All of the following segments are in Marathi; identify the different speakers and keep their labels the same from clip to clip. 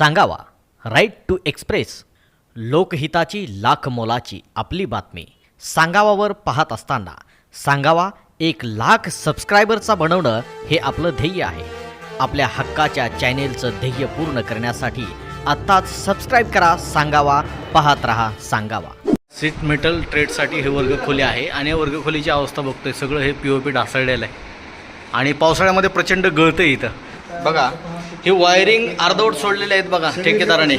Speaker 1: सांगावा. राईट टू एक्सप्रेस लोकहिताची लाख मोलाची आपली बातमी. सांगावावर पाहत असताना सांगावा एक लाख सबस्क्रायबरचा बनवणं हे आपलं ध्येय आहे. आपल्या हक्काच्या चॅनेलचं ध्येय पूर्ण करण्यासाठी आत्ताच सबस्क्राईब करा सांगावा पाहत रहा सांगावा. सीट मेटल ट्रेडसाठी हे वर्गखोली आहे आणि या वर्गखोलीची अवस्था बघतोय. सगळं हे पी ओ पी ढासळलेलं आहे. आणि पावसाळ्यामध्ये प्रचंड गळतं इथं. बघा हे वायरिंग अर्धवट सोडलेले आहेत बघा ठेकेदाराने.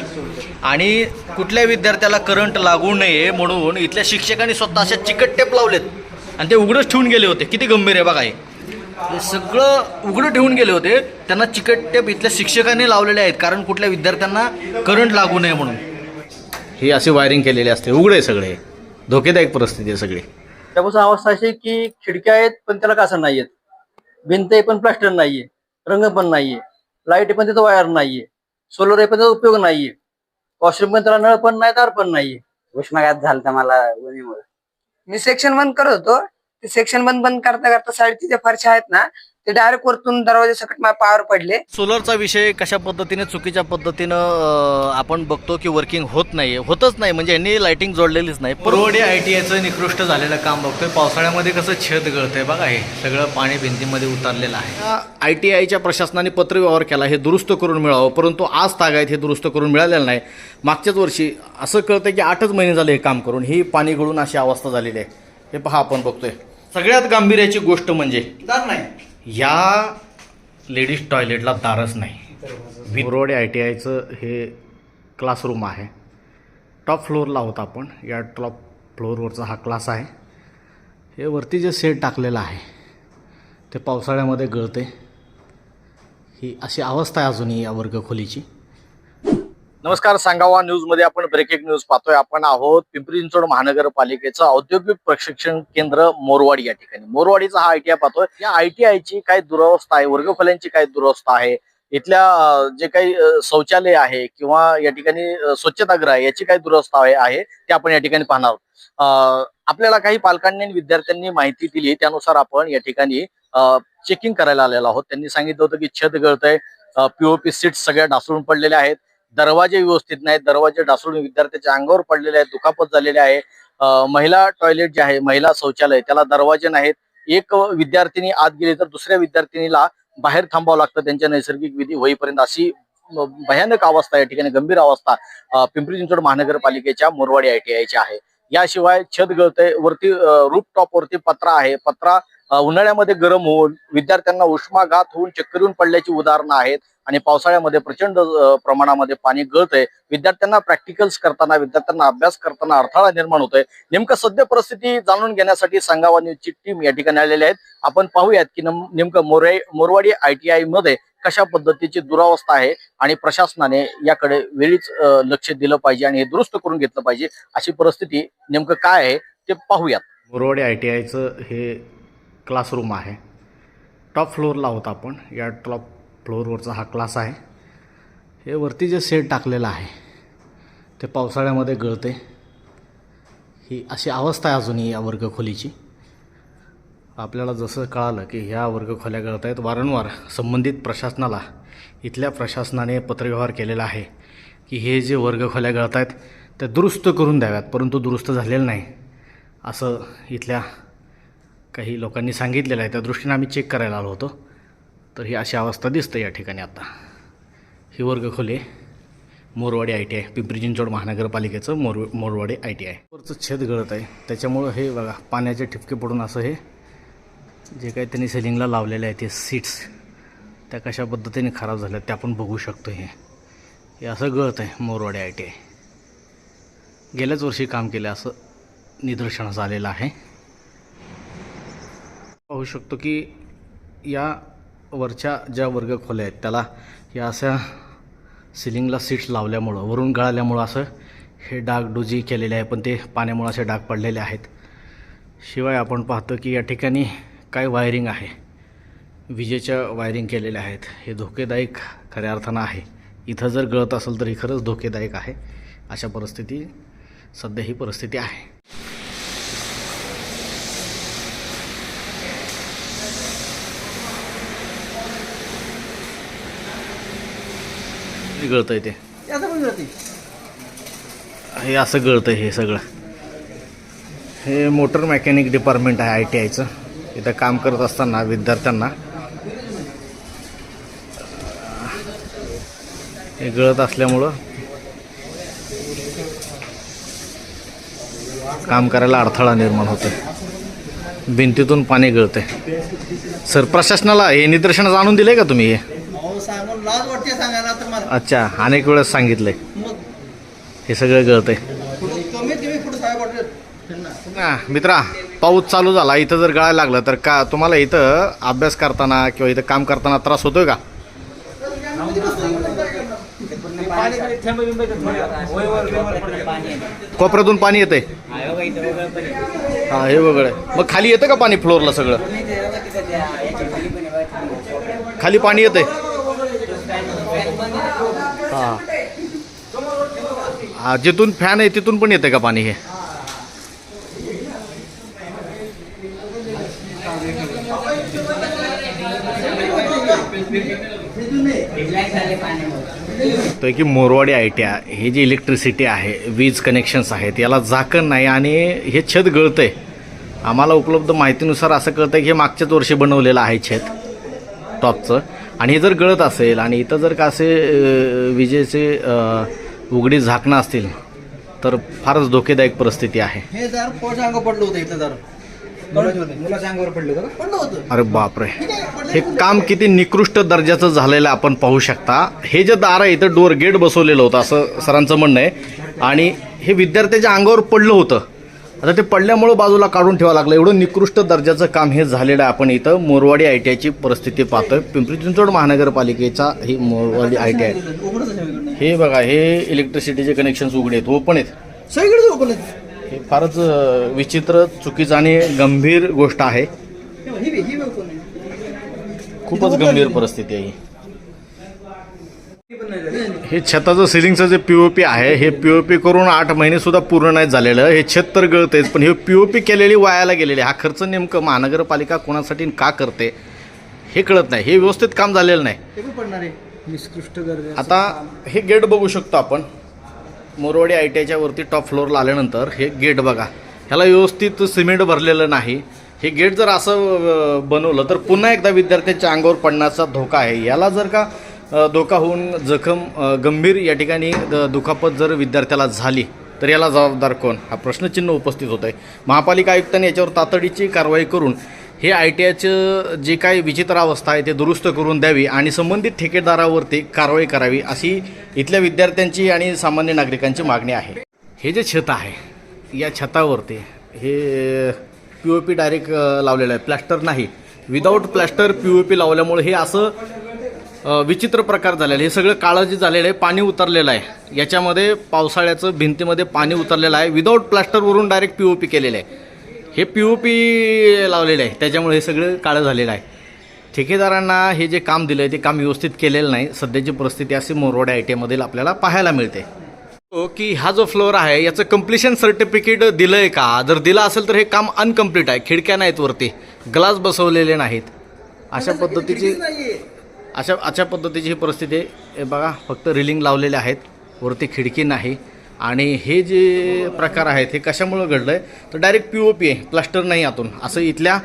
Speaker 1: आणि कुठल्या विद्यार्थ्याला करंट लागू नये म्हणून इथल्या शिक्षकांनी स्वतः अशा चिकट टेप लावलेत. आणि ते उघडच ठेवून गेले होते. किती गंभीर आहे बघा हे. सगळं उघडं ठेवून गेले होते. त्यांना चिकट टेप इथल्या शिक्षकांनी लावलेले आहेत. कारण कुठल्या विद्यार्थ्यांना करंट लागू नये म्हणून. ही अशी वायरिंग केलेली असते. उघडे सगळे. धोकेदायक परिस्थिती आहे सगळी.
Speaker 2: त्यापासून अवस्था अशी की खिडक्या आहेत पण त्याला कासर नाहीयेत. भिंत आहे पण प्लास्टर नाहीये. रंग पण नाहीये. लाइट पण त्याचा वायर नाहीये. सोलर आहे पण त्याचा उपयोग नाहीये. वॉशरूम पण त्याला नळ पण नाही तार पण नाहीये.
Speaker 3: उष्माघात झालता मला उन्हीमुळे
Speaker 4: मी सेक्शन बंद करत होतो. ते सेक्शन बंद बंद करता करता साईडची ज्या फरशा आहेत ना ते डायरेक्ट वरतून दरवाजे सकट माझ्या पायावर पडले.
Speaker 1: सोलरचा विषय कशा पद्धतीने चुकीच्या पद्धतीनं आपण बघतो की वर्किंग होत नाही होतच नाही म्हणजे यांनी लाइटिंग जोडलेलीच नाही. परवडे आय टी आयचं निकृष्ट झालेलं काम बघतोय. पावसाळ्यामध्ये कसं छत गळतंय बघा हे. सगळं पाणी भिंतीमध्ये उतरलेलं आहे. आय टी आयच्या प्रशासनाने पत्रव्यवहार केला हे दुरुस्त करून मिळावं. परंतु आज तागायत हे दुरुस्त करून मिळालेलं नाही. मागच्याच वर्षी असं कळतंय की आठच महिने झाले हे काम करून. ही पाणी गळून अशी अवस्था झालेली आहे. हे पहा आपण बघतोय. सगळ्यात गांभीर्याची गोष्ट म्हणजे? या लेडीज टॉयलेटला दारच नाही. बोरवाडे आय टी आयचं हे क्लासरूम आहे. टॉप फ्लोअरला होता आपण. या टॉप फ्लोअरवरचा हा क्लास आहे. हे वरती जे सेट टाकलेलं आहे ते पावसाळ्यामध्ये गळते. ही अशी अवस्था आहे अजूनही या वर्गखोलीची. नमस्कार सांगावा न्यूजमध्ये आपण ब्रेकिंग न्यूज पाहतोय. आपण आहोत पिंपरी चिंचवड महानगरपालिकेचं औद्योगिक प्रशिक्षण केंद्र मोरवाडी या ठिकाणी. मोरवाडीचा हा आयटीआय पाहतोय. या आयटीआयची ची काय दुरवस्था आहे? वर्गखोल्यांची काय दुरवस्था आहे? इथल्या जे काही शौचालय आहे किंवा या ठिकाणी स्वच्छताग्रह स्वच्छतागृह आहे याची काय दुरवस्था आहे ते आपण या ठिकाणी पाहणार आहोत. आपल्याला काही पालकांनी आणि विद्यार्थ्यांनी माहिती दिली. त्यानुसार आपण या ठिकाणी चेकिंग करायला आलेलो आहोत. त्यांनी सांगितलं होतं की छत गळतंय. पीओपी सीट सगळ्या ढासळून पडलेल्या आहेत. दरवाजे व्यवस्थित नाहीत. दरवाजे ढासळून विद्यार्थ्याच्या अंगावर पडलेले आहेत दुखापत झालेली आहे. महिला टॉयलेट जे आहे महिला शौचालय त्याला दरवाजे नाहीत. एक विद्यार्थिनी आत गेली तर दुसऱ्या विद्यार्थिनीला बाहेर थांबावं लागतं. त्यांच्या नैसर्गिक विधी होईपर्यंत अशी भयानक अवस्था या ठिकाणी गंभीर अवस्था पिंपरी चिंचवड महानगरपालिकेच्या मोरवाडी आयटीआयची आहे. याशिवाय छत गळते वरती रूप टॉप वरती पत्रा आहे. पत्रा उन्हाळ्यामध्ये गरम होऊन विद्यार्थ्यांना उष्माघात होऊन चक्कर येऊन पडल्याची उदाहरणं आहेत. आणि पावसाळ्यामध्ये प्रचंड प्रमाणामध्ये पाणी गळतंय. विद्यार्थ्यांना प्रॅक्टिकल्स करताना विद्यार्थ्यांना अभ्यास करताना अडथळा निर्माण होतोय. नेमकं सद्य परिस्थिती जाणून घेण्यासाठी सांगावा न्यूजची टीम या ठिकाणी आलेली आहेत. आपण पाहूयात की नेमकं मोरे मोरवाडी आयटीआयमध्ये कशा पद्धतीची दुरावस्था आहे आणि प्रशासनाने याकडे वेळीच लक्ष दिलं पाहिजे आणि हे दुरुस्त करून घेतलं पाहिजे. अशी परिस्थिती नेमकं काय आहे ते पाहूयात. मोरवाडी आय टी आयचं हे क्लासरूम आहे. टॉप फ्लोअरला होता आपण. या टॉप फ्लोअरवरचा हा क्लास आहे. हे वरती जे सेट टाकलेलं आहे ते पावसाळ्यामध्ये गळते. ही अशी अवस्था आहे अजूनही या वर्गखोलीची. आपल्याला जसं कळालं की ह्या वर्गखोल्या गळत आहेत. वारंवार संबंधित प्रशासनाला इथल्या प्रशासनाने पत्रव्यवहार केलेला आहे की हे जे वर्गखोल्या गळत आहेत ते दुरुस्त करून द्याव्यात परंतु दुरुस्त झालेलं नाही. असं इथल्या काही लोकांनी सांगितलेलं आहे. त्या दृष्टीने आम्ही चेक करायला आलो होतो. तर ही अशी अवस्था दिसते या ठिकाणी आता. ही वर्गखोली आहे Morwadi I T I Pimpri Chinchwad महानगरपालिकेचं मोर मोरवाडी आय टी आय. वरचं छेद गळत आहे. त्याच्यामुळं हे बघा पाण्याचे ठिपके पडून असं हे जे काही त्यांनी सेलिंगला लावलेले आहे ते सीट्स त्या कशा पद्धतीने खराब झाल्या त्या आपण बघू शकतो हे. हे असं गळत आहे मोरवाडी आय टी आय. गेल्याच वर्षी काम केलं असं निदर्शनास आलेलं आहे. पाहू शकतो की या वरच्या ज्या वर्ग खोल्या आहेत त्याला या अशा सिलिंगला सीट्स लावल्यामुळं वरून गळाल्यामुळं असं हे डाग डुजी केलेले आहे पण ते पाण्यामुळं असे डाग पडलेले आहेत. शिवाय आपण पाहतो की या ठिकाणी काय वायरिंग आहे? विजेच्या वायरिंग केलेल्या आहेत. हे धोकेदायक खऱ्या अर्थानं आहे. इथं जर गळत असेल तर ही खरंच धोकेदायक आहे. अशा परिस्थिती सध्या ही परिस्थिती आहे. गळतं आहे ते. हे असं गळतं हे सगळं. हे मोटर मेकॅनिक डिपार्टमेंट आहे आय टी आयचं. इथं काम करत असताना विद्यार्थ्यांना. हे गळत असल्यामुळं काम करायला अडथळा निर्माण होतो भिंतीतून पाणी गळते सर प्रशासनाला हे निदर्शनास आणून दिले का तुम्ही हे? अच्छा अनेक वेळेस सांगितलंय. हे सगळं हा, मित्रा पाऊस चालू झाला इथं जर गळायला लागलं तर का तुम्हाला इथं अभ्यास करताना किंवा इथं काम करताना त्रास होतोय का? कोपऱ्यातून पाणी येतंय. हा हे वगळ मग खाली येतं का पाणी फ्लोअरला सगळं? खाली पाणी येतंय. हा. जिथून फॅन आहे तिथून पण येते का पाणी हे? तर की मोरवाडी आय टी आय हे जी इलेक्ट्रिसिटी आहे वीज कनेक्शन्स आहेत याला झाकण नाही आणि हे छत गळतंय. आम्हाला उपलब्ध माहितीनुसार असं कळतं की हे मागच्याच वर्षी बनवलेलं आहे छत टॉपचं आणि हे जर गळत असेल आणि इथं जर का असे विजेचे उघडी झाकणं असतील तर फारच धोकेदायक परिस्थिती आहे.
Speaker 2: हे दार पोच्या अंग पडलं होतं इथं दार मुलाच्या अंगावर पडलं होतं पडलं होतं.
Speaker 1: अरे बापरे. हे काम किती निकृष्ट दर्जाचं झालेलं आपण पाहू शकता. हे जे दार आहे इथं डोअर गेट बसवलेलं होतं असं सरांचं म्हणणं आहे. आणि हे विद्यार्थ्याच्या अंगावर पडलं होतं. आता ते पडल्यामुळं बाजूला काढून ठेवावं लागलं. एवढं निकृष्ट दर्जाचं काम हे झालेलं आहे आपण इथं. मोरवाडी आय टी आयची परिस्थिती पाहतोय. पिंपरी चिंचवड महानगरपालिकेचा ही मोरवाडी आय टी आय. हे बघा हे इलेक्ट्रिसिटीचे कनेक्शन्स उघडे आहेत. ओपन आहेत.
Speaker 2: सगळीकडे ओपन आहे
Speaker 1: हे फारच विचित्र चुकीचं आणि गंभीर गोष्ट आहे. खूपच गंभीर परिस्थिती आहे ही. हे छताचं सिलिंगचं जे पी ओ पी आहे हे पी ओ पी करून आठ महिने सुद्धा पूर्ण नाही झालेलं. हे छत तर गळतेच पण हे पी ओ पी केलेली वायाला गेलेली हा खर्च नेमकं महानगरपालिका कोणासाठी का करते हे कळत नाही. हे व्यवस्थित काम झालेलं नाही.
Speaker 2: निष्कृष्ट
Speaker 1: आता हे गेट बघू शकतो आपण. मोरवाडी आय टी आयच्या वरती टॉप फ्लोअरला आल्यानंतर हे गेट बघा. ह्याला व्यवस्थित सिमेंट भरलेलं नाही. हे गेट जर असं बनवलं तर पुन्हा एकदा विद्यार्थ्यांच्या अंगावर पडण्याचा धोका आहे. याला जर का धोका होऊन जखम गंभीर या ठिकाणी द- दुखापत जर विद्यार्थ्याला झाली तर याला जबाबदार कोण? हा प्रश्नचिन्ह उपस्थित होत आहे महापालिका आयुक्तांनी याच्यावर तातडीची कारवाई करून हे आय टी आयचं जे काही विचित्र अवस्था आहे ते दुरुस्त करून द्यावी आणि संबंधित ठेकेदारावरती कारवाई करावी अशी इथल्या विद्यार्थ्यांची आणि सामान्य नागरिकांची मागणी आहे. हे जे छत आहे या छतावरती हे पी ओ पी डायरेक्ट लावलेलं आहे. प्लॅस्टर नाही. Without plaster P O P लावल्यामुळे हे असं विचित्र प्रकार झालेला. आहे हे सगळं काळं जे झालेलं आहे पाणी उतरलेलं आहे. याच्यामध्ये पावसाळ्याचं भिंतीमध्ये पाणी उतरलेलं आहे. विदाऊट प्लास्टरवरून डायरेक्ट पी ओ पी केलेलं आहे. हे पी ओ पी लावलेलं आहे. त्याच्यामुळे हे सगळं काळं झालेलं आहे. ठेकेदारांना हे जे काम दिलं आहे ते काम व्यवस्थित केलेलं नाही. सध्याची परिस्थिती अशी मोरवाड्या आय टी आयमधील आपल्याला पाहायला मिळते. हो, की हा जो फ्लोअर आहे याचं कम्प्लिशन सर्टिफिकेट दिलं आहे का? जर दिलं असेल तर हे काम अनकम्प्लीट आहे. खिडक्या नाहीत वरती. ग्लास बसवलेले नाहीत. अशा पद्धतीची अशा अशा पद्धतीची ही परिस्थिती आहे. हे बघा फक्त रिलिंग लावलेले आहेत. वरती खिडकी नाही. आणि हे जे प्रकार आहेत हे कशामुळं घडलं आहे तर डायरेक्ट पी ओ पी आहे. प्लास्टर नाही आतून असं इथल्या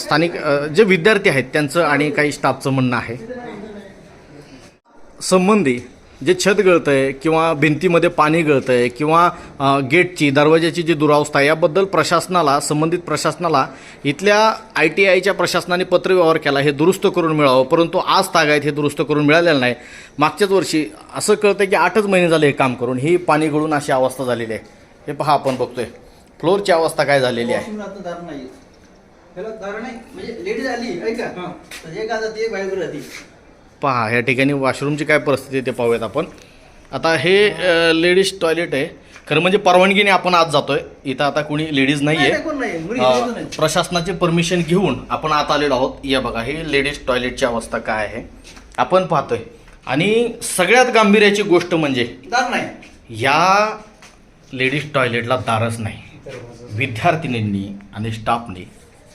Speaker 1: स्थानिक जे विद्यार्थी आहेत त्यांचं आणि काही स्टाफचं म्हणणं आहे. संबंधी जे छत गळतं आहे किंवा भिंतीमध्ये पाणी गळतं आहे किंवा गेटची दरवाजाची जी दुरावस्था आहे याबद्दल प्रशासनाला संबंधित प्रशासनाला इथल्या आय टी आयच्या प्रशासनाने पत्रव्यवहार केला. हे दुरुस्त करून मिळावं. परंतु आज तागायत हे दुरुस्त करून मिळालेलं नाही. मागच्याच वर्षी असं कळतं की आठच महिने झाले हे काम करून. ही पाणी गळून अशी अवस्था झालेली आहे. हे पहा आपण बघतोय. फ्लोअरची अवस्था काय झालेली आहे? पहा या ठिकाणी वॉशरूमची काय परिस्थिती आहे ते पाहूयात आपण. आता हे लेडीज टॉयलेट आहे. खरं म्हणजे परवानगीने आपण आज जातोय. इथं आता कोणी लेडीज नाही आहे. प्रशासनाची परमिशन घेऊन आपण आत आलेलो आहोत. या बघा हे लेडीज टॉयलेटची अवस्था काय आहे? आपण पाहतोय. आणि सगळ्यात गांभीर्याची गोष्ट म्हणजे या लेडीज टॉयलेटला दारच नाही. विद्यार्थिनींनी आणि स्टाफने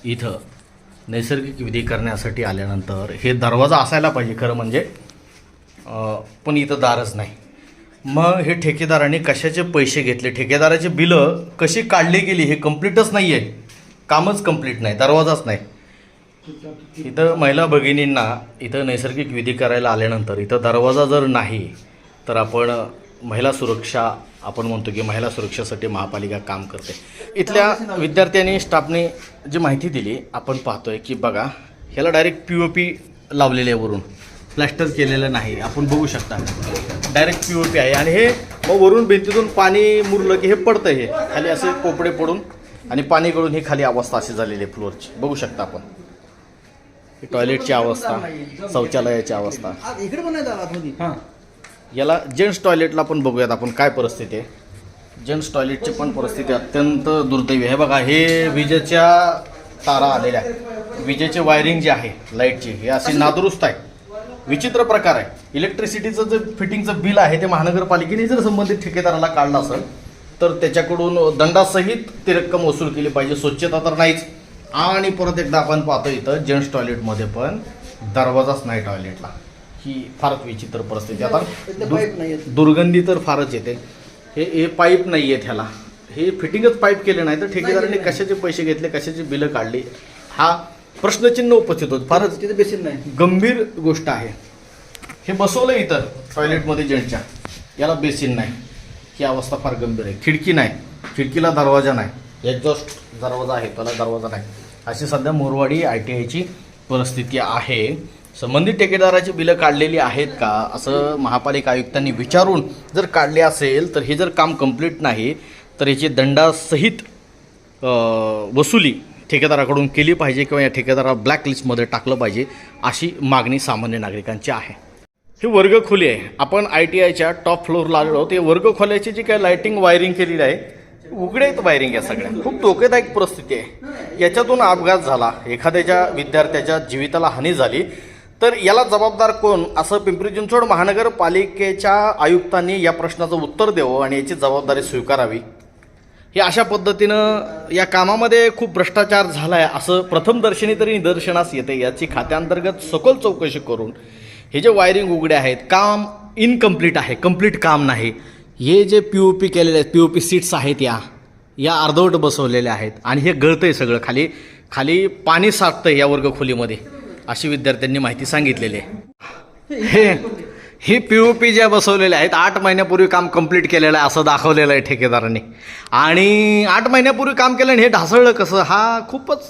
Speaker 1: इथं नैसर्गिक विधी करण्यासाठी आल्यानंतर हे दरवाजा असायला पाहिजे खरं म्हणजे पण इथं दारच नाही. मग हे ठेकेदाराने कशाचे पैसे घेतले? ठेकेदाराची बिलं कशी काढली गेली? हे कम्प्लीटच नाही आहे कामच कंप्लीट नाही दरवाजाच नाही. इथं महिला भगिनींना इथं नैसर्गिक विधी करायला आल्यानंतर इथं दरवाजा जर नाही तर आपण महिला सुरक्षा आपण म्हणतो की महिला सुरक्षेसाठी महापालिका काम करते. इथल्या विद्यार्थ्यांनी स्टाफने जी माहिती दिली आपण पाहतोय की बघा ह्याला डायरेक्ट पी ओ पी लावलेले आहे वरून. प्लॅस्टर केलेलं नाही. आपण बघू शकता. डायरेक्ट पी ओ पी आहे. आणि हे मग वरून भिंतीतून पाणी मुरलं की हे पडतं हे. खाली असे पोपडे पडून आणि पाणी गळून ही खाली अवस्था अशी झालेली आहे फ्लोअरची बघू शकता आपण. ही टॉयलेटची अवस्था शौचालयाची अवस्था. याला जेंट्स टॉयलेटला पण बघूयात आपण काय परिस्थिती आहे. जेंट्स टॉयलेटची पण परिस्थिती अत्यंत दुर्दैवी आहे. बघा हे विजेच्या तारा आलेल्या आहेत. विजेचे वायरिंग जे आहे लाईटची हे अशी नादुरुस्त आहे विचित्र प्रकार आहे. इलेक्ट्रिसिटीचं जे फिटिंगचं बिल आहे ते महानगरपालिकेने जर संबंधित ठेकेदाराला काढलं असेल तर त्याच्याकडून दंडासहित ती रक्कम वसूल केली पाहिजे. स्वच्छता तर नाहीच. आणि परत एकदा आपण पाहतो इथं जेंट्स टॉयलेटमध्ये पण दरवाजाच नाही टॉयलेटला. ही फारच विचित्र परिस्थिती. आता. दुर्गंधी तर फारच येते. हे हे पाईप नाही आहेत ह्याला. हे फिटिंगच पाईप केले नाही तर ठेकेदारांनी कशाचे पैसे घेतले कशाची बिलं काढली? हा प्रश्नचिन्ह उपस्थित होत. फारच
Speaker 2: तिथे बेसिन नाही.
Speaker 1: गंभीर गोष्ट आहे. हे बसवलं इथं टॉयलेटमध्ये जेंटच्या याला बेसिन नाही. ही अवस्था फार गंभीर आहे. खिडकी नाही. खिडकीला दरवाजा नाही. एक्झॉस्ट दरवाजा आहे त्याला दरवाजा नाही. अशी सध्या मोरवाडी आय टी आयची परिस्थिती आहे. संबंधित ठेकेदाराची बिलं काढलेली आहेत का असं महापालिका आयुक्तांनी विचारून जर काढले असेल तर हे जर काम कंप्लीट नाही तर याची दंडासहित वसुली ठेकेदाराकडून केली पाहिजे किंवा या ठेकेदाराला ब्लॅक लिस्टमध्ये टाकलं पाहिजे अशी मागणी सामान्य नागरिकांची आहे. ही वर्गखोली आहे. आपण आय टी आयच्या टॉप फ्लोअरला आलेलो आहोत. हे वर्गखोल्याची जी काय लाईटिंग वायरिंग केलेली आहे उघडे आहेत वायरिंग या सगळ्या. खूप धोकेदायक परिस्थिती आहे. याच्यातून अपघात झाला. एखाद्याच्या विद्यार्थ्याच्या जीविताला हानी झाली. तर याला जबाबदार कोण? असं पिंपरी चिंचवड महानगरपालिकेच्या आयुक्तांनी या प्रश्नाचं उत्तर द्यावं आणि याची जबाबदारी स्वीकारावी. हे अशा पद्धतीनं या कामामध्ये खूप भ्रष्टाचार झाला आहे असं प्रथमदर्शनी तरी निदर्शनास येते. याची खात्यांतर्गत सखोल चौकशी करून हे जे वायरिंग उघडे आहेत काम इनकम्प्लीट आहे कंप्लीट काम नाही. हे जे पी ओ पी केलेले आहेत पी ओ पी सीट्स आहेत या या अर्धवट बसवलेल्या आहेत आणि हे गळतं आहे सगळं खाली खाली पाणी साठतंय या वर्गखोलीमध्ये. अशी विद्यार्थ्यांनी माहिती सांगितलेली आहे. हे हे पी ओ पी ज्या बसवलेल्या आहेत आठ महिन्यापूर्वी काम कंप्लीट केलेलं आहे असं दाखवलेलं आहे ठेकेदारांनी. आणि आठ महिन्यापूर्वी काम केलं आणि हे ढासळलं कसं? हा खूपच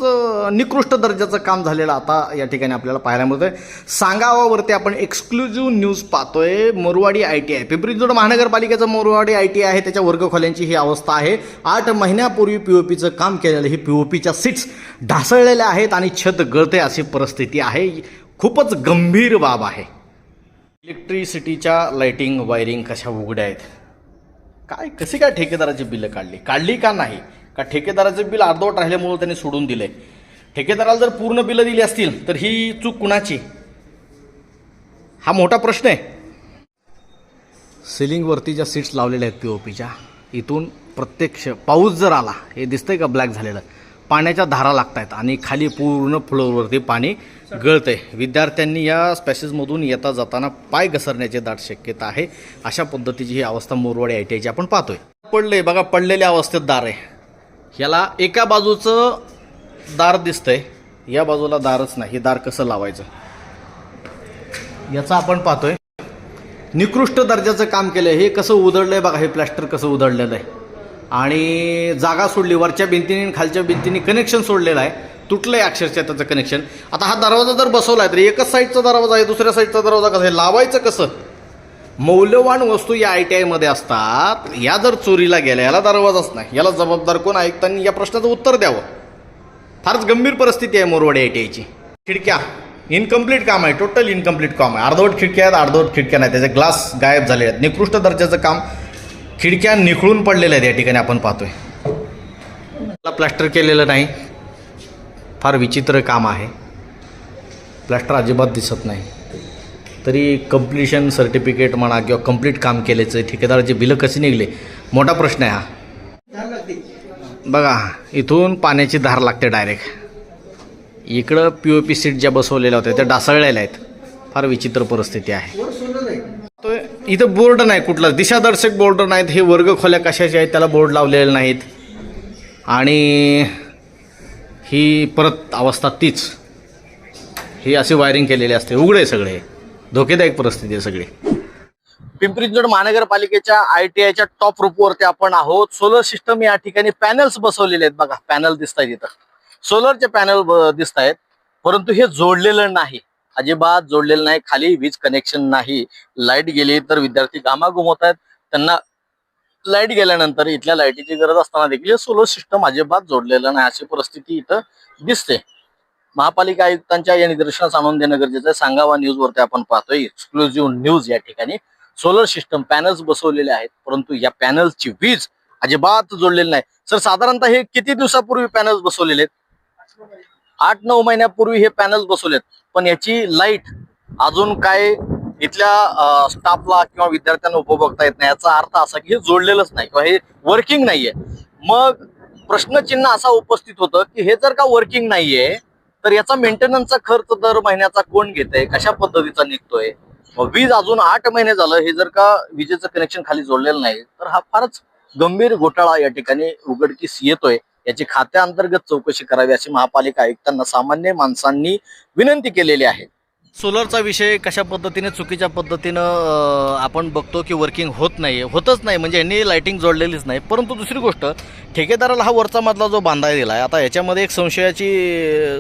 Speaker 1: निकृष्ट दर्जाचं काम झालेलं आता या ठिकाणी आपल्याला पाहायला मिळतंय. सांगावावरती आपण एक्सक्लुझिव्ह न्यूज पाहतोय. Morwadi I T I Pimpri Chinchwad महानगरपालिकेचं मोरवाडी आय टी आहे. त्याच्या वर्गखोल्यांची ही अवस्था आहे. आठ महिन्यापूर्वी पी ओ पीचं काम केलेलं हे पी ओ पीच्या सीट्स ढासळलेल्या आहेत आणि छत गळते अशी परिस्थिती आहे. खूपच गंभीर बाब आहे. इलेक्ट्रिसिटीच्या लाईटिंग वायरिंग कशा उघड्या आहेत? काय कशी काय ठेकेदाराची बिलं काढली? काढली का नाही? का ठेकेदाराचं बिल अर्धवट राहिल्यामुळं त्यांनी सोडून दिले ठेकेदाराला जर पूर्ण बिलं दिली असतील तर ही चूक कुणाची? हा मोठा प्रश्न आहे. सिलिंगवरती ज्या सीट्स लावलेल्या आहेत पी ओ पीच्या इथून प्रत्यक्ष पाऊस जर आला हे दिसतंय का ब्लॅक झालेलं? पाण्याच्या धारा लागत आहेत आणि खाली पूर्ण फ्लोअरवरती पाणी गळतंय. विद्यार्थ्यांनी या स्पॅसेसमधून येता जाताना पाय घसरण्याची दाट शक्यता आहे. अशा पद्धतीची ही अवस्था मोरवाडी आय टी आयची आपण पाहतोय. पडले बघा पडलेल्या अवस्थेत दार आहे. ह्याला एका बाजूचं दार दिसतंय या बाजूला दारच नाही. हे दार कसं लावायचं? याचं आपण पाहतोय. निकृष्ट दर्जाचं काम केलं हे कसं उधळलंय बघा हे प्लॅस्टर कसं उधळलेलं आहे. आणि जागा सोडली वरच्या भिंतीने आणि खालच्या भिंतीने कनेक्शन सोडलेलं आहे. तुटलं आहे अक्षरशः त्याचं कनेक्शन आता हा दरवाजा जर बसवला आहे तर एकच साईडचा दरवाजा आहे दुसऱ्या साईडचा दरवाजा कसा आहे? लावायचं कसं? मौल्यवान वस्तू या आय टी आयमध्ये असतात. या जर चोरीला गेल्या याला दरवाजाच नाही. याला जबाबदार कोण ऐकताना या प्रश्नाचं उत्तर द्यावं. फारच गंभीर परिस्थिती आहे मोरवाडी आय टी आयची खिडक्या. इनकम्प्लीट काम आहे. टोटल इनकम्प्लीट काम आहे. अर्धवट खिडक्या आहेत अर्धवट खिडक्या नाही. त्याचे ग्लास गायब झाले आहेत. निकृष्ट दर्जाचं काम. खिडक्या निखळून पडलेल्या आहेत या ठिकाणी आपण पाहतोय. मला प्लॅस्टर केलेलं नाही. फार विचित्र काम आहे. प्लॅस्टर अजिबात दिसत नाही. तरी कम्प्लिशन सर्टिफिकेट म्हणा किंवा कंप्लीट काम केल्याचं ठेकेदाराचे बिलं कसे निघले? मोठा प्रश्न आहे हा. बघा इथून पाण्याची धार लागते डायरेक्ट इकडं पी ओ पी सीट ज्या बसवलेल्या होत्या त्या डासळलेल्या आहेत. फार विचित्र परिस्थिती आहे. इथं बोर्ड नाही कुठला. दिशादर्शक बोर्ड नाहीत. हे वर्ग खोल्या कशाचे आहेत? त्याला बोर्ड लावलेले नाहीत. आणि ही परत अवस्था तीच. ही अशी वायरिंग केलेली असते. उघडे सगळे. धोकेदायक परिस्थिती आहे सगळी. पिंपरी चिंचवड महानगरपालिकेच्या आय टी आयच्या टॉप रूपवरती आपण आहोत. सोलर सिस्टम या ठिकाणी पॅनल्स बसवलेले आहेत बघा. पॅनल दिसत आहेत इथं सोलरचे पॅनल दिसत आहेत परंतु हे जोडलेलं नाही. अजिबात जोडलेलं नाही खाली वीज कनेक्शन नाही. लाइट गेली तर विद्यार्थी गामागुम होत आहेत. त्यांना लाइट गेल्यानंतर इथल्या लाईटीची गरज असताना देखील सोलर सिस्टम अजिबात जोडलेलं नाही. अशी परिस्थिती इथं दिसते. महापालिका आयुक्तांच्या या निदर्शनास आणून देणं गरजेचं आहे. सांगावा न्यूज वरती आपण पाहतोय. एक्सक्लुझिव्ह न्यूज या ठिकाणी सोलर सिस्टम पॅनल्स बसवलेले आहेत. परंतु या पॅनल्सची वीज अजिबात जोडलेली नाही. सर साधारणतः हे किती दिवसापूर्वी पॅनल्स बसवलेले आहेत? आठ नऊ महिन्यापूर्वी हे पॅनल्स बसवलेत. पण याची लाइट अजून काय इथल्या स्टाफला किंवा विद्यार्थ्यांना उपभोगता येत नाही याचा अर्थ असा की हे जोडलेलंच नाही किंवा हे वर्किंग नाहीये. मग प्रश्नचिन्ह असा उपस्थित होतं की हे जर का वर्किंग नाहीये तर याचा मेंटेनन्सचा खर्च दर महिन्याचा कोण घेतय कशा पद्धतीचा निघतोय? मग वीज अजून आठ महिने झालं हे जर का विजेचं कनेक्शन खाली जोडलेलं नाही तर हा फारच गंभीर घोटाळा या ठिकाणी उघडकीस येतोय. याची खात्याअंतर्गत चौकशी करावी अशी महापालिका आयुक्तांना सामान्य माणसांनी विनंती केलेली आहे. सोलरचा विषय कशा पद्धतीने चुकीच्या पद्धतीनं आपण बघतो की वर्किंग होत नाही होतच नाही म्हणजे यांनी लाईटिंग जोडलेलीच नाही. परंतु दुसरी गोष्ट ठेकेदाराला हा वरचा मधला जो बांधाय दिला आहे आता याच्यामध्ये एक संशयाची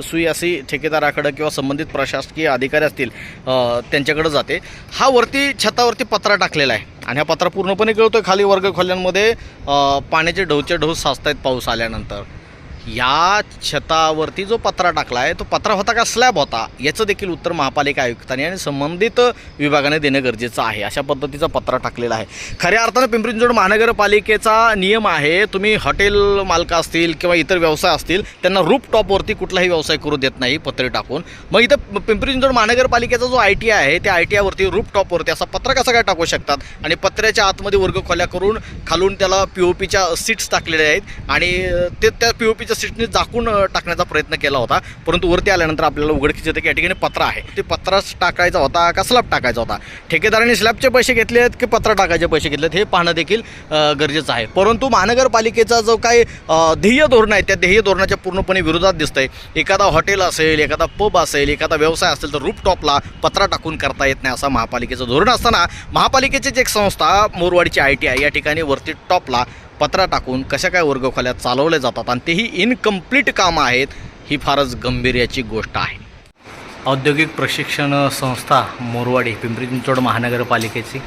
Speaker 1: सुई अशी ठेकेदाराकडं किंवा संबंधित प्रशासकीय अधिकारी असतील त्यांच्याकडं त्यांच्याकडे जाते. हा वरती छतावरती पत्रा टाकलेला आहे. आणि हा पत्रा पूर्णपणे कळतोय खाली वर्ग खोल्यांमध्ये पाण्याचे ढवचे ढव आहेत पाऊस आल्यानंतर. या छतावरती जो पत्रा टाकला आहे तो पत्रा होता का स्लॅब होता? याचं देखील उत्तर महापालिका आयुक्तांनी आणि संबंधित विभागाने देणं गरजेचं आहे. अशा पद्धतीचा पत्रा टाकलेला आहे. खऱ्या अर्थानं पिंपरी चिंचवड महानगरपालिकेचा नियम आहे तुम्ही हॉटेल मालक असतील किंवा इतर व्यवसाय असतील त्यांना रूप टॉपवरती कुठलाही व्यवसाय करू देत नाही पत्रे टाकून. मग इथं पिंपरी चिंचवड महानगरपालिकेचा जो आय टी आहे त्या आय टी आयवरती रूप टॉपवरती असा पत्रा कसा काय टाकू शकतात? आणि पत्र्याच्या आतमध्ये वर्ग खोल्या करून खालून त्याला पी ओ पीच्या सीट्स टाकलेल्या आहेत आणि ते त्या पी ओ पीच्या सीटने झाकून टाकण्याचा प्रयत्न केला होता. परंतु वरती आल्यानंतर आपल्याला उघडकीच येतं की या ठिकाणी पत्रा आहे ते पत्राच टाकायचा होता का स्लॅब टाकायचा होता? ठेकेदाराने स्लॅबचे पैसे घेतले आहेत की पत्रा टाकायचे पैसे घेतलेत हे पाहणं देखील गरजेचं आहे. परंतु महानगरपालिकेचा जो काही ध्येय धोरण आहे त्या ध्येय धोरणाच्या पूर्णपणे विरोधात दिसतंय. एखादा हॉटेल असेल एखादा पब असेल एखादा व्यवसाय असेल तर रूपटॉपला पत्रा टाकून करता येत नाही असं महापालिकेचं धोरण असताना महापालिकेचीच एक संस्था मोरवाडीची आय टी आय या ठिकाणी वरती टॉपला पत्रा टाकून कशा काय वर्ग खोल्या चालवल्या जातात आणि तेही इनकम्प्लीट कामं आहेत ही फारच गंभीर याची गोष्ट आहे. औद्योगिक प्रशिक्षण संस्था मोरवाडी पिंपरी चिंचवड महानगरपालिकेची.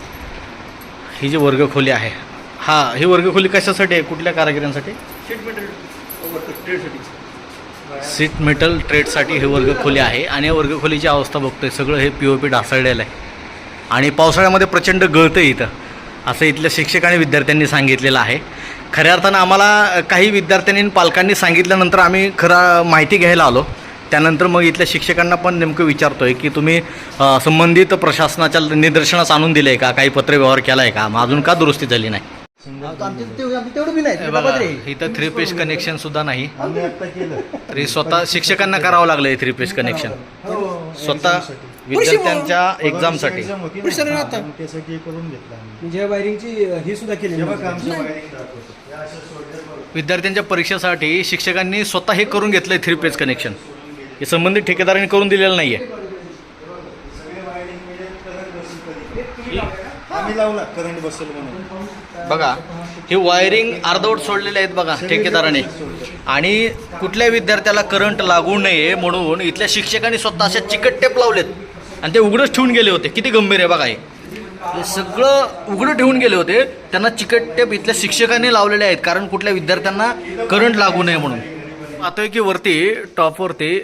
Speaker 1: ही जी वर्गखोली आहे हा ही वर्गखोली कशासाठी आहे? कुठल्या कारागिरांसाठी? सीट मेटल ट्रेडसाठी ही वर्गखोली आहे आणि या वर्गखोलीची अवस्था बघतोय सगळं हे पी ओ पी ढासळलेलं आहे. आणि पावसाळ्यामध्ये प्रचंड गळतं इथं. असं इथल्या शिक्षक आणि विद्यार्थ्यांनी सांगितलेलं आहे. खऱ्या अर्थानं आम्हाला काही विद्यार्थ्यांनी पालकांनी सांगितल्यानंतर आम्ही खरा माहिती घ्यायला आलो. त्यानंतर मग इथल्या शिक्षकांना पण नेमकं विचारतो आहे की तुम्ही संबंधित प्रशासनाच्या निदर्शनास आणून दिले का? काही पत्रव्यवहार केला आहे का? मग अजून का दुरुस्ती झाली नाही? इथं थ्री पेज कनेक्शन सुद्धा नाही. तरी स्वतः शिक्षकांना करावं लागलं थ्री पेज कनेक्शन स्वतः विद्यार्थ्यांच्या एक्झामसाठी.
Speaker 5: म्हणजे.
Speaker 1: विद्यार्थ्यांच्या परीक्षेसाठी शिक्षकांनी स्वतः हे करून घेतलंय थ्री पेज कनेक्शन हे संबंधित ठेकेदारांनी करून दिलेलं नाहीये
Speaker 6: सगळे wiring म्हणजे current बसेल कधी. आम्ही लावला करंट बसेल म्हणून.
Speaker 1: बघा हे वायरिंग अर्धवट सोडलेले आहेत बघा ठेकेदाराने. आणि कुठल्या विद्यार्थ्याला करंट लागू नये म्हणून इथल्या शिक्षकांनी स्वतः अशा चिकट टेप लावलेत. आणि ते उघडच ठेवून गेले होते. किती गंभीर आहे बघा हे. हे सगळं उघडं ठेवून गेले होते. त्यांना चिकट टेप इथल्या शिक्षकांनी लावलेले आहेत कारण कुठल्या विद्यार्थ्यांना करंट लागू नये म्हणून. पाहतोय की वरती टॉपवरती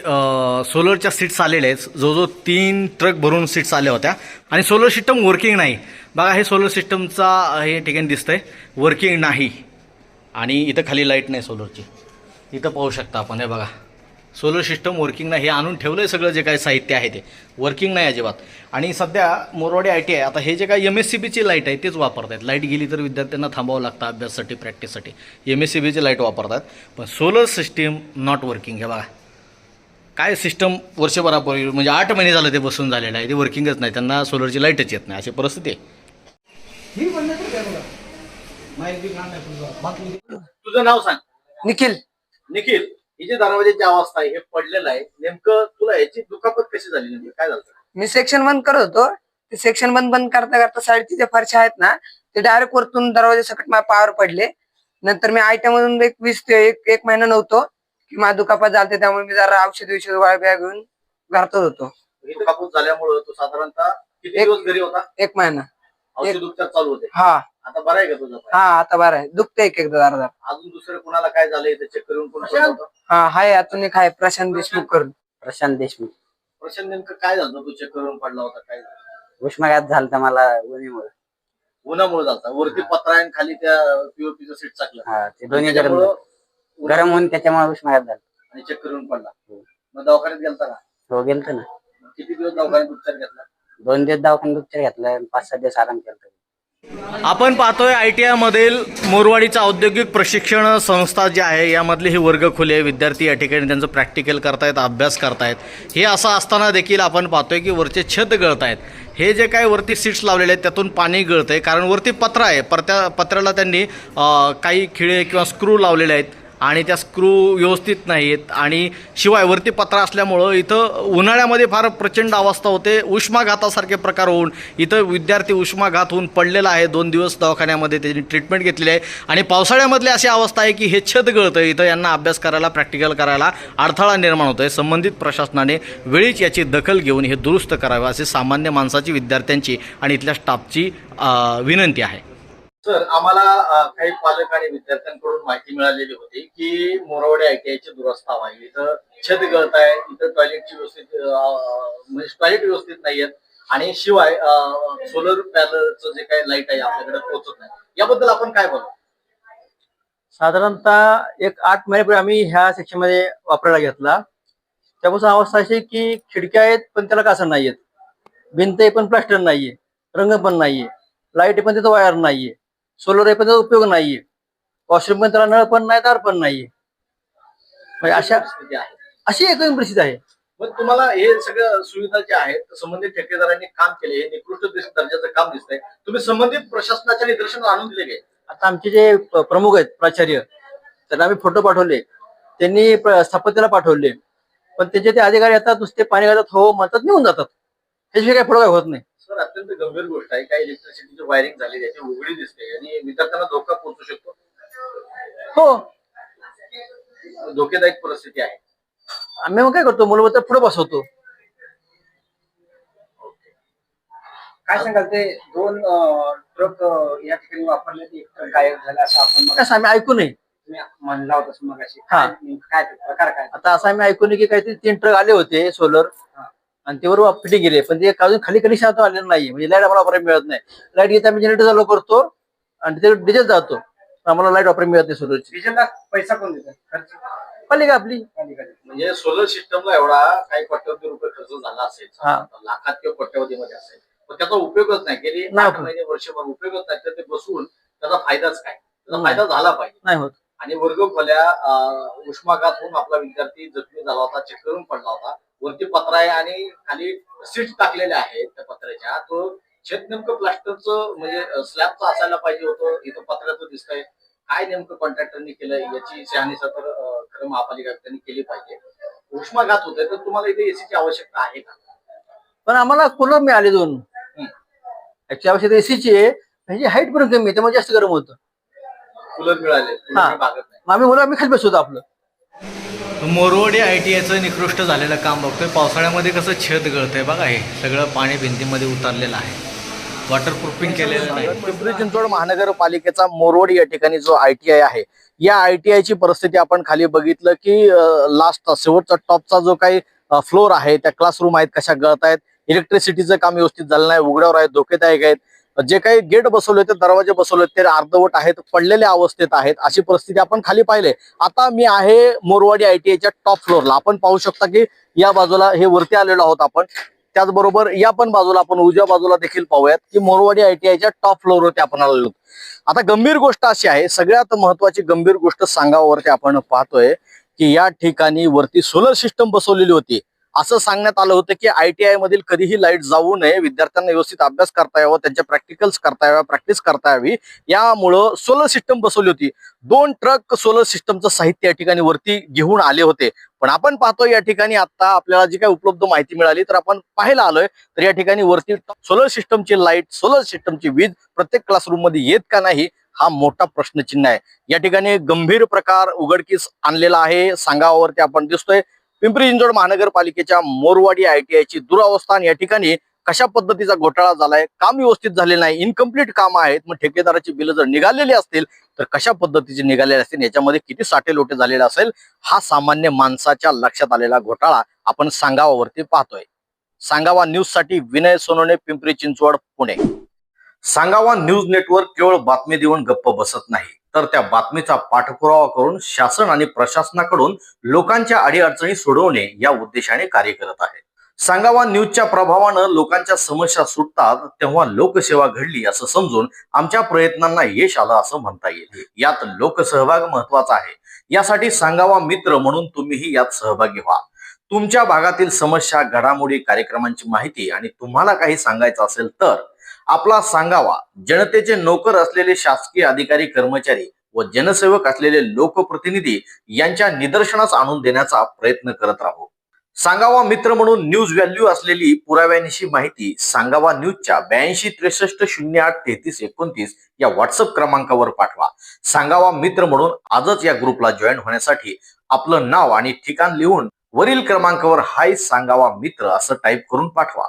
Speaker 1: सोलरच्या सीट्स आलेल्या आहेत. जवळजवळ तीन ट्रक भरून सीट्स आल्या होत्या. आणि सोलर सिस्टम वर्किंग नाही. बघा हे सोलर सिस्टमचा हे ठिकाणी दिसतंय. वर्किंग नाही. आणि इथं खाली लाइट नाही सोलरची इथं पाहू शकता आपण हे बघा. सोलर सिस्टम वर्किंग नाही हे आणून ठेवलं आहे सगळं जे काही साहित्य आहे ते. वर्किंग नाही अजिबात. आणि सध्या मोरवाडी आय टी आहे. आता हे जे काय एम एस सी बीची लाइट आहे तेच वापरत आहेत लाइट गेली तर विद्यार्थ्यांना थांबावं लागतं अभ्यासासाठी प्रॅक्टिससाठी. एम एस सी बीची लाइट वापरतात. पण सोलर सिस्टीम नॉट वर्किंग हे बघा. काय सिस्टम वर्षभरापूर्वी म्हणजे आठ महिने झालं ते बसून झालेलं आहे. ते वर्किंगच नाही. त्यांना सोलरची लाईटच येत नाही. अशी परिस्थिती आहे.
Speaker 5: ही काय तुझं
Speaker 1: नाव सांग.
Speaker 4: निखिल.
Speaker 1: निखिल? ही जी दरवाजाची अवस्था आहे हे पडलेलं आहे नेमकं तुला याची दुखापत कशी झाली नेमकी? काय झालं?
Speaker 4: मी सेक्शन बंद करत होतो. ते सेक्शन बंद बंद करता करता साईडचे जे फरशा आहेत ना ते डायरेक्ट वरतून दरवाजे सकट माझ्या पावर पडले. नंतर मी आयट्या मधून एक वीस ते एक एक महिना नव्हतो की माझा दुखापत झालते त्यामुळे मी जरा औषध गोळ्या बिळ्या घेऊन घरातच होतो.
Speaker 1: दुखापत झाल्यामुळं तू साधारणतः किती दिवस घरी होता?
Speaker 4: एक महिना.
Speaker 1: औषध उपचार चालू होते.
Speaker 4: हा.
Speaker 1: आता बरं आहे का तुझं पाय?
Speaker 4: हा आता बरं आहे. दुखते एक एकदा जरा जरा.
Speaker 1: अजून दुसरं कुणाला काय झालंय? ते चेक करून कोण होतं
Speaker 4: हा हाय अजून एक आहे प्रशांत देशमुख करून.
Speaker 3: प्रशांत देशमुख.
Speaker 1: प्रश्न नेमकं काय झालं तू चेक करून पडला होता काय झालं?
Speaker 3: उष्माघात झालता मला उन्हीमुळे.
Speaker 1: उन्हामुळे झालता. वरती पत्रा आहे आणि खाली त्या पीओपीचं सीट चाकलं.
Speaker 3: हा ते दोन्ही गरम
Speaker 1: त्याच्यामुळं
Speaker 3: झाले. गरम होऊन त्याच्यामुळे उष्माघात झाला.
Speaker 1: आणि चेक करून पडला. मग दवाखान्यात गेलता का?
Speaker 3: हो गेलतो ना.
Speaker 1: मग किती दिवस दवाखान्यात उपचार घेतला?
Speaker 3: दोन दिवस दवाखान्यात उपचार घेतला आणि पाच सहा दिवस आराम केला
Speaker 1: आपण पाहतोय आय टी आयमधील मोरवाडीचा औद्योगिक प्रशिक्षण संस्था जी आहे यामधले हे वर्ग खुले आहे. विद्यार्थी या ठिकाणी त्यांचं प्रॅक्टिकल करतायत अभ्यास करतायत. हे असं असताना देखील आपण पाहतोय की वरचे छत गळतायत. हे जे काय वरती सीट्स लावलेले आहेत त्यातून पाणी गळतं आहे कारण वरती पत्रा आहे. परत्या पत्र्याला त्यांनी काही खिळे किंवा स्क्रू लावलेले आहेत. आणि त्या स्क्रू व्यवस्थित नाहीत. आणि शिवाय वरती पत्रा असल्यामुळं इथं उन्हाळ्यामध्ये फार प्रचंड अवस्था होते. उष्माघातासारखे प्रकार होऊन इथं विद्यार्थी उष्माघात होऊन पडलेला आहे. दोन दिवस दवाखान्यामध्ये त्यांनी ट्रीटमेंट घेतलेली आहे. आणि पावसाळ्यामधली अशी अवस्था आहे की हे छत गळतं. इथं यांना अभ्यास करायला प्रॅक्टिकल करायला अडथळा निर्माण होतो आहे संबंधित प्रशासनाने वेळीच याची दखल घेऊन हे दुरुस्त करावे असे सामान्य माणसाची विद्यार्थ्यांची आणि इथल्या स्टाफची विनंती आहे. सर आम्हाला काही पालक आणि विद्यार्थ्यांकडून माहिती मिळालेली होती की मोरवडे आयटीआयचे दुरस्ताव आहे इथं छत गळत आहे इथं टॉयलेटची व्यवस्थित म्हणजे टॉयलेट व्यवस्थित नाहीयेत. आणि शिवाय सोलर पॅनलचं जे काही लाइट आहे आपल्याकडे पोहोचत नाही. याबद्दल आपण काय बोलू?
Speaker 2: साधारणतः एक आठ महिन्यापूर्वी आम्ही ह्या सेक्शनमध्ये वापरायला घेतला. त्यापासून अवस्था अशी की खिडक्या आहेत पण त्याला कासर नाहीयेत. भिंत आहे पण प्लास्टर नाहीये. रंग पण नाहीये. लाइट पण तिथं वायर नाहीये. सोलर त्याचा उपयोग नाहीये. वॉशरूम पण त्याला नळ पण नाही दार पण नाहीये. म्हणजे अशा अशी एकूण परिस्थिती आहे.
Speaker 1: मग तुम्हाला हे सगळ्या सुविधा ज्या आहेत संबंधित ठेकेदारांनी काम केले हे निकृष्ट दर्जाचं काम दिसतंय. तुम्ही संबंधित प्रशासनाच्या निदर्शनात आणून दिले
Speaker 2: आता आमचे जे प्रमुख आहेत प्राचार्य त्यांना आम्ही फोटो पाठवले. त्यांनी स्थापत्याला पाठवले. पण त्यांचे ते अधिकारी येतात नुसते पाणी घालतात हो म्हणतात निघून जातात. त्याशिवाय काही फोटो काय होत नाही.
Speaker 1: सर अत्यंत गंभीर गोष्ट आहे. काही इलेक्ट्रिसिटीची वायरिंग झाली त्याची उघडी दिसते. आणि विद्यार्थ्यांना धोका पोहोचू शकतो.
Speaker 2: हो.
Speaker 1: धोकेदायक परिस्थिती आहे.
Speaker 2: आम्ही मग काय करतो? मुलं पुढे बसवतो.
Speaker 5: काय सांगाल? ते दोन ट्रक या ठिकाणी वापरले ते एक ट्रक गायब झाला असं आपण
Speaker 2: असं आम्ही ऐकू नये.
Speaker 5: तुम्ही म्हणला होता मग अशी
Speaker 2: हा.
Speaker 5: काय प्रकार काय?
Speaker 2: आता असं आम्ही ऐकू नये की काहीतरी तीन ट्रक आले होते सोलर आणि ते बरोबर फिटिंग गेले पण ते अजून खाली शांत आलेलं नाही म्हणजे लाइट आम्हाला वापरायला मिळत नाही. लाइट घेते आम्ही जनरेटर चालू करतो आणि ते डिझेल जातो. आम्हाला लाइट वापरायला मिळत नाही सोलरची
Speaker 5: डिझेलला पैसा कोण देतात खर्च?
Speaker 2: पालिका आपली.
Speaker 1: म्हणजे सोलर सिस्टमला एवढा काही कोट्यवधी रुपये खर्च झाला असेल.
Speaker 2: हा.
Speaker 1: लाखात किंवा कोट्यवधीमध्ये असेल. पण त्याचा उपयोगच नाही. गेली
Speaker 2: नाही
Speaker 1: आठ. महिने वर्षभर उपयोगच नाही. तर ते बसून त्याचा फायदाच काय? त्याचा. फायदा झाला पाहिजे.
Speaker 2: नाही होत.
Speaker 1: आणि वर्ग खोल्या अं, उष्माघात होऊन आपला विद्यार्थी जखमी झाला होता चेक करून पडला होता. वरती पत्रा आहे आणि खाली सीट टाकलेल्या आहेत त्या पत्र्याच्या. तो छत नेमकं प्लास्टरचं म्हणजे स्लॅबचं असायला पाहिजे होतं. इथं पत्र्याचं दिसतंय. काय नेमकं कॉन्ट्रॅक्टरनी केलं याची शहानिशा तर अं, खरं महापालिका त्यांनी केली पाहिजे. उष्माघात होतोय तर तुम्हाला इथे एसीची आवश्यकता आहे का?
Speaker 2: पण आम्हाला कूलर मिळाले दोन. ऍक्च्युली आवश्यकता एसीची आहे. ह्याची हाईट पण कमी आहे. त्यामुळे जास्त गरम होतं.
Speaker 1: कूलर मिळाले.
Speaker 2: हा. आम्ही मुलं आम्ही खाली बसवतो आपलं.
Speaker 1: मोरवडे आय टी आयचं निकृष्ट झालेलं काम बघतोय. पावसाळ्यामध्ये कसं छत गळतंय बघा हे. सगळं पाणी भिंतीमध्ये उतरलेलं आहे. वॉटरप्रूफिंग केलेलं नाही. पिंपरी चिंचवड महानगरपालिकेचा मोरवड या ठिकाणी जो आय टी आय आहे या आय टी आयची परिस्थिती आपण खाली बघितलं की लास्ट शेवटचा टॉपचा जो काही फ्लोर आहे त्या क्लासरूम आहेत कशा गळत आहेत इलेक्ट्रिसिटीचं काम व्यवस्थित झालं नाही उघड्यावर आहेत धोकेदायक आहेत. जे काही गेट बसवले होते दरवाजे बसवले होते ते अर्धवट आहेत पडलेल्या अवस्थेत आहेत अशी परिस्थिती आपण खाली पाहिले. आता मी आहे मोरवाडी आयटीआयच्या टॉप फ्लोअरला आपण पाहू शकता की या बाजूला हे वरती आलेलो आहोत आपण. त्याचबरोबर या पण बाजूला आपण उजव्या बाजूला देखील पाहूयात की मोरवाडी आयटीआयच्या टॉप फ्लोअरवरती आपण आलेलो आता गंभीर गोष्ट अशी आहे सगळ्यात महत्वाची गंभीर गोष्ट सांगावरती आपण पाहतोय की या ठिकाणी वरती सोलर सिस्टम बसवलेली होती. असं सांगण्यात आलं होतं की आय टी आय मधील कधीही लाइट जाऊ नये. विद्यार्थ्यांना व्यवस्थित अभ्यास करता यावा त्यांच्या प्रॅक्टिकल्स करता याव्या प्रॅक्टिस करता यावी. यामुळं सोलर सिस्टम बसवली होती. दोन ट्रक सोलर सिस्टमचं साहित्य या ठिकाणी वरती घेऊन आले होते. पण आपण पाहतो या ठिकाणी आता आपल्याला जी काही उपलब्ध माहिती मिळाली तर आपण पाहायला आलोय तर या ठिकाणी वरती सोलर सिस्टमची लाइट सोलर सिस्टमची वीज प्रत्येक क्लासरूममध्ये येत का नाही हा मोठा प्रश्नचिन्ह आहे. या ठिकाणी गंभीर प्रकार उघडकीस आणलेला आहे. सांगावावरती आपण दिसतोय. पिंपरी चिंचवड महानगरपालिकेच्या मोरवाडी आयटीआयची दुरावस्था आणि या ठिकाणी कशा पद्धतीचा घोटाळा झालाय काम व्यवस्थित झाले नाही इनकम्प्लीट काम आहेत मग ठेकेदाराची बिलं जर निघालेली असतील तर कशा पद्धतीचे निघालेले असतील याच्यामध्ये किती साठे लोटे झालेले असेल हा सामान्य माणसाच्या लक्षात आलेला घोटाळा आपण सांगावावरती पाहतोय. सांगावा न्यूजसाठी विनय सोनोने पिंपरी चिंचवड पुणे. सांगावा न्यूज नेटवर्क केवळ बातमी देऊन गप्प बसत नाही. तर त्या बातमीचा पाठपुरावा करून शासन आणि प्रशासनाकडून लोकांच्या अडीअडचणी सोडवणे या उद्देशाने कार्य करत आहे. सांगावा न्यूजच्या प्रभावानं लोकांच्या समस्या सुटतात तेव्हा लोकसेवा घडली असं समजून आमच्या प्रयत्नांना यश आलं असं म्हणता येईल. यात लोकसहभाग महत्त्वाचा आहे. यासाठी सांगावा मित्र म्हणून तुम्हीही यात सहभागी व्हा. तुमच्या भागातील समस्या घडामोडी कार्यक्रमांची माहिती आणि तुम्हाला काही सांगायचं असेल तर आपला सांगावा. जनतेचे नोकर असलेले शासकीय अधिकारी कर्मचारी व जनसेवक असलेले लोकप्रतिनिधी यांच्या निदर्शनास आणून देण्याचा प्रयत्न करत राहू. सांगावा मित्र म्हणून न्यूज व्हॅल्यू असलेली पुराव्यांची माहिती सांगावा न्यूजच्या ब्याऐंशी त्रेसष्ट शून्य आठ तेहतीस एकोणतीस या व्हॉट्सअप क्रमांकावर पाठवा. सांगावा मित्र म्हणून आजच या ग्रुपला जॉईन होण्यासाठी आपलं नाव आणि ठिकाण लिहून वरील क्रमांकावर हाय सांगावा मित्र असं टाईप करून पाठवा.